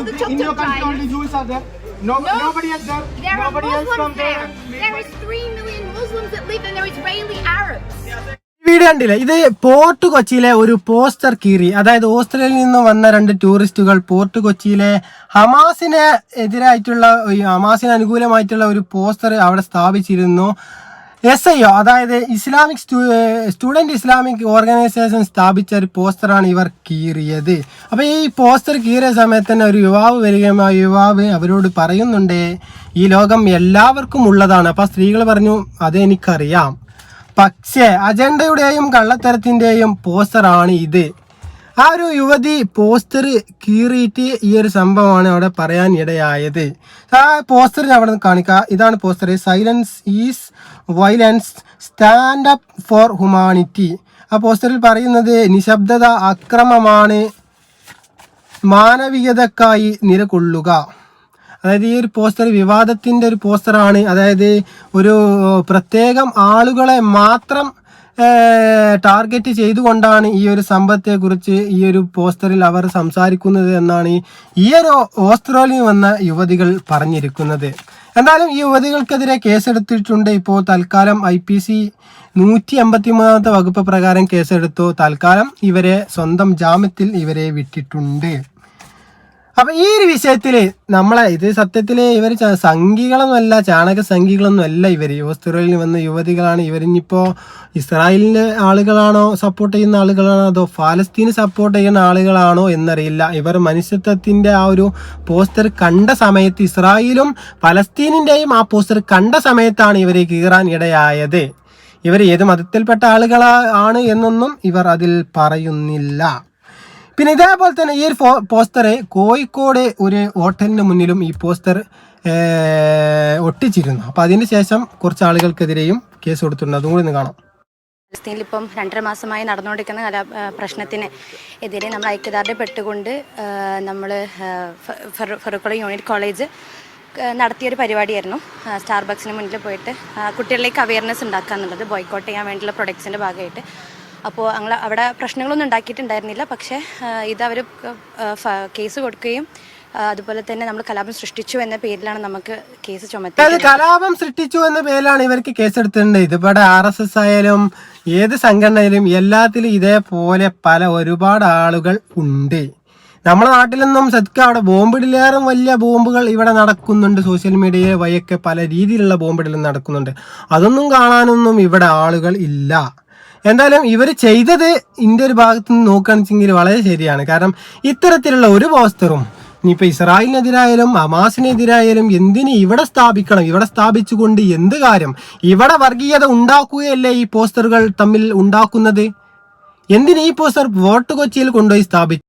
on the in your tuk-tuk country only Jews are there. No, No, nobody is there. There are nobody from Muslims there. there. There is three million Muslims that live and they're Israeli Arabs. Video കണ്ടില്ലേ ഇത് port കൊച്ചിയിലെ ഒരു poster കീറി അതായത് ഓസ്ട്രേലിയയിൽ നിന്ന് വന്ന രണ്ട് ടൂറിസ്റ്റുകൾ പോർട്ട് കൊച്ചിയിലെ ഹമാസിന് എതിരായിട്ടുള്ള ഹമാസിന് അനുകൂലമായിട്ടുള്ള ഒരു പോസ്റ്റർ അവിടെ സ്ഥാപിച്ചിരുന്നു എസ് ഐ ഒ അതായത് ഇസ്ലാമിക് സ്റ്റുഡന്റ് ഇസ്ലാമിക് ഓർഗനൈസേഷൻ സ്ഥാപിച്ച ഒരു പോസ്റ്ററാണ് ഇവർ കീറിയത്. അപ്പോൾ ഈ പോസ്റ്റർ കീറിയ സമയത്ത് തന്നെ ഒരു യുവാവ് വരികയും ആ യുവാവ് അവരോട് പറയുന്നുണ്ട് ഈ ലോകം എല്ലാവർക്കും ഉള്ളതാണ്. അപ്പോൾ സ്ത്രീകൾ പറഞ്ഞു അതെനിക്കറിയാം പക്ഷേ അജണ്ടയുടെയും കള്ളത്തരത്തിന്റെയും പോസ്റ്ററാണ് ഇത്. ആ ഒരു യുവതി പോസ്റ്റർ കീറിയിട്ട് ഈ ഒരു സംഭവമാണ് അവിടെ പറയാൻ ഇടയായത്. ആ പോസ്റ്റർ ഞാൻ അവിടെ നിന്ന് കാണിക്കാം. ഇതാണ് poster. Silence is violence stand up for humanity ആ പോസ്റ്ററിൽ പറയുന്നത് നിശബ്ദത അക്രമമാണ്. മാനവികതക്കായി നിലകൊള്ളുക. അതായത് ഈ ഒരു പോസ്റ്റർ വിവാദത്തിന്റെ ഒരു പോസ്റ്ററാണ്. അതായത് ഒരു പ്രത്യേകം ആളുകളെ മാത്രം ടാർഗറ്റ് ചെയ്തുകൊണ്ടാണ് ഈ ഒരു സംഭവത്തെ കുറിച്ച് ഈ ഒരു പോസ്റ്ററിൽ അവർ സംസാരിക്കുന്നത് എന്നാണ് ഈ- ഒരു ഓസ്ട്രേലിയ വന്ന യുവതികൾ പറഞ്ഞിരിക്കുന്നത്. എന്തായാലും ഈ യുവതികൾക്കെതിരെ കേസെടുത്തിട്ടുണ്ട്. ഇപ്പോൾ തൽക്കാലം ഐ പി സി നൂറ്റി അമ്പത്തി മൂന്നാമത്തെ വകുപ്പ് പ്രകാരം കേസെടുത്തു. തൽക്കാലം ഇവരെ സ്വന്തം ജാമ്യത്തിൽ ഇവരെ വിട്ടിട്ടുണ്ട്. അപ്പൊ ഈ ഒരു വിഷയത്തിൽ നമ്മളെ ഇത് സത്യത്തിൽ ഇവർ സംഘികളൊന്നുമല്ല ചാണക സംഘികളൊന്നും അല്ല ഇവർ. ഓസ്ട്രേലിയയിൽ വന്ന യുവതികളാണ് ഇവരിഞ്ഞിപ്പോ ഇസ്രായേലിന്റെ ആളുകളാണോ സപ്പോർട്ട് ചെയ്യുന്ന ആളുകളാണോ അതോ ഫാലസ്തീന് സപ്പോർട്ട് ചെയ്യുന്ന ആളുകളാണോ എന്നറിയില്ല. ഇവർ മനുഷ്യത്വത്തിന്റെ ആ ഒരു പോസ്റ്റർ കണ്ട സമയത്ത് ഇസ്രായേലും ഫലസ്തീനിന്റെയും ആ പോസ്റ്റർ കണ്ട സമയത്താണ് ഇവരെ കീറാൻ ഇടയായത്. ഇവർ ഏത് മതത്തിൽപ്പെട്ട ആളുകളാണ് എന്നൊന്നും ഇവർ അതിൽ പറയുന്നില്ല. പിന്നെ ഇതേപോലെ തന്നെ ഈ ഒരു പോസ്റ്റർ കോഴിക്കോട് ഒരു ഹോട്ടലിന് മുന്നിലും ഈ പോസ്റ്റർ ഒട്ടിച്ചിരുന്നു. അപ്പൊ അതിന് ശേഷം കുറച്ച് ആളുകൾക്കെതിരെയും കേസ് കൊടുത്തിട്ടുണ്ട്. അതും കൂടി ഒന്ന് കാണാം. ഫലസ്തീനിൽ ഇപ്പം രണ്ടര മാസമായി നടന്നുകൊണ്ടിരിക്കുന്ന കലാ പ്രശ്നത്തിന് എതിരെ നമ്മൾ ഐക്യദാർഢ്യപ്പെട്ടുകൊണ്ട് നമ്മൾ ഫെറുക്കുളം യൂണിറ്റ് കോളേജ് നടത്തിയൊരു പരിപാടിയായിരുന്നു. സ്റ്റാർബക്സിന് മുന്നിൽ പോയിട്ട് കുട്ടികളിലേക്ക് അവയർനെസ് ഉണ്ടാക്കുക എന്നുള്ളത് ബോയ്ക്കോട്ട് ചെയ്യാൻ വേണ്ടിയുള്ള പ്രൊഡക്ട്സിന്റെ ഭാഗമായിട്ട്. അപ്പോൾ ഞങ്ങൾ അവിടെ പ്രശ്നങ്ങളൊന്നും ഉണ്ടാക്കിയിട്ടുണ്ടായിരുന്നില്ല. പക്ഷേ ഇത് അവർ കേസ് കൊടുക്കുകയും അതുപോലെ തന്നെ നമ്മൾ കലാപം സൃഷ്ടിച്ചു എന്ന പേരിലാണ് നമുക്ക് കേസ് ചുമത്തിയത് കലാപം സൃഷ്ടിച്ചു എന്ന പേരിലാണ് ഇവർക്ക് കേസെടുത്തിട്ടുണ്ട്. ഇതിവിടെ ആർ എസ് എസ് ആയാലും ഏത് സംഘടനയിലും എല്ലാത്തിലും ഇതേപോലെ പല ഒരുപാട് ആളുകൾ ഉണ്ട്. നമ്മുടെ നാട്ടിലൊന്നും സത്യം അവിടെ ബോംബിടിലേറും വലിയ ബോംബുകൾ ഇവിടെ നടക്കുന്നുണ്ട്. സോഷ്യൽ മീഡിയ വഴിയൊക്കെ പല രീതിയിലുള്ള ബോംബിടലും നടക്കുന്നുണ്ട്. അതൊന്നും കാണാനൊന്നും ഇവിടെ ആളുകൾ ഇല്ല. എന്തായാലും ഇവർ ചെയ്തത് ഇന്ത്യ ഒരു ഭാഗത്ത് നിന്ന് നോക്കുകയാണെന്നുവെച്ചെങ്കിൽ വളരെ ശരിയാണ്. കാരണം ഇത്തരത്തിലുള്ള ഒരു പോസ്റ്ററും ഇനിയിപ്പോൾ ഇസ്രായേലിനെതിരായാലും ഹമാസിനെതിരായാലും എന്തിന് ഇവിടെ സ്ഥാപിക്കണം? ഇവിടെ സ്ഥാപിച്ചുകൊണ്ട് എന്ത് കാര്യം? ഇവിടെ വർഗീയത ഉണ്ടാക്കുകയല്ലേ ഈ പോസ്റ്ററുകൾ തമ്മിൽ ഉണ്ടാക്കുന്നത്? എന്തിന് ഈ പോസ്റ്റർ വോട്ട് കൊച്ചിയിൽ കൊണ്ടുപോയി സ്ഥാപിച്ചു?